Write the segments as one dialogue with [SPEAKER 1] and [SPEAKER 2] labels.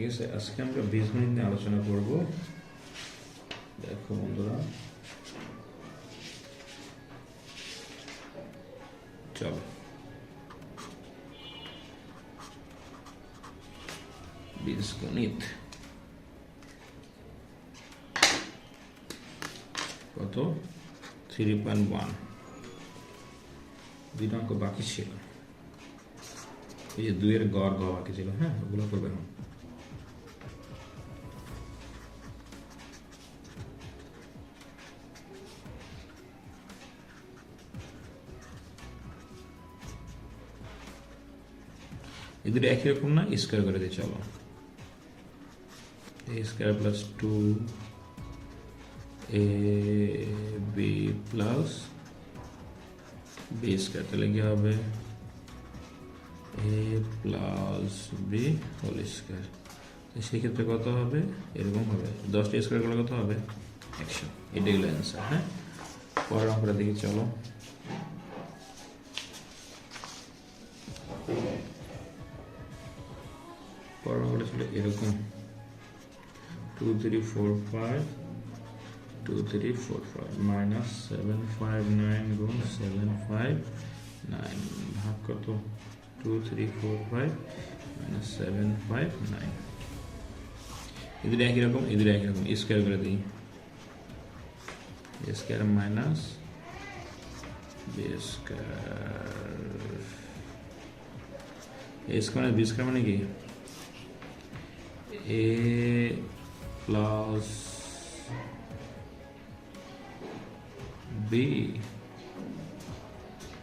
[SPEAKER 1] ঠিক আছে, আজকে আমরা বীজগণিত নিয়ে আলোচনা করব। দেখো বন্ধুরা। চলো। বীজগণিত কত? থ্রি পয়েন্ট ওয়ান দুইটা অঙ্ক বাকি ছিল। এই যে দুইয়ের গড় গ বাকি ছিল হ্যাঁ ওগুলো করবে এই দুটো একই রকম না? স্কোয়ার করে দিয়ে চলো। A square plus two A B plus B square তাহলে কি হবে? A plus B whole square সেক্ষেত্রে কত হবে? এরকম হবে। দশটা স্কোয়ার করলে কত হবে? একশো। এটাই হলো অ্যান্সার হ্যাঁ? পরের অঙ্কটা দেখি চলো। পরের অঙ্কটা ছিল এরকম two three four five two three four five minus seven five nine গুণ সেভেন ফাইভ নাইন ভাগ কত two three four five minus seven five nine এদের একই রকম এদের একই রকম স্কোয়ার করে দিই square minus B square A square B square মানে কি A plus B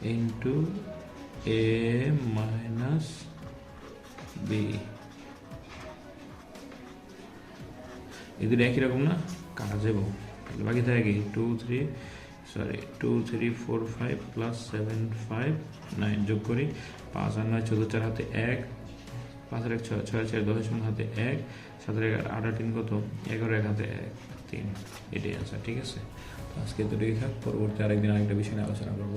[SPEAKER 1] into A minus B এদের একই রকম না কাটা যাব বাকি থাকে two three sorry two three four five plus seven five nine যোগ করি পাঁচ আর নয় চোদ্দ চার হাতে এক পাঁচের এক ছয় ছয় চার, দশ, শূন্য হাতে এক সাতের এগারো আট তিন, কত? এগারো, এক হাতে এক, তিন। এটাই আনসার ঠিক আছে? আজকে তো আজকে দুটোই থাক পরবর্তী আরেকদিন আরেকটা বিষয় নিয়ে আলোচনা করব।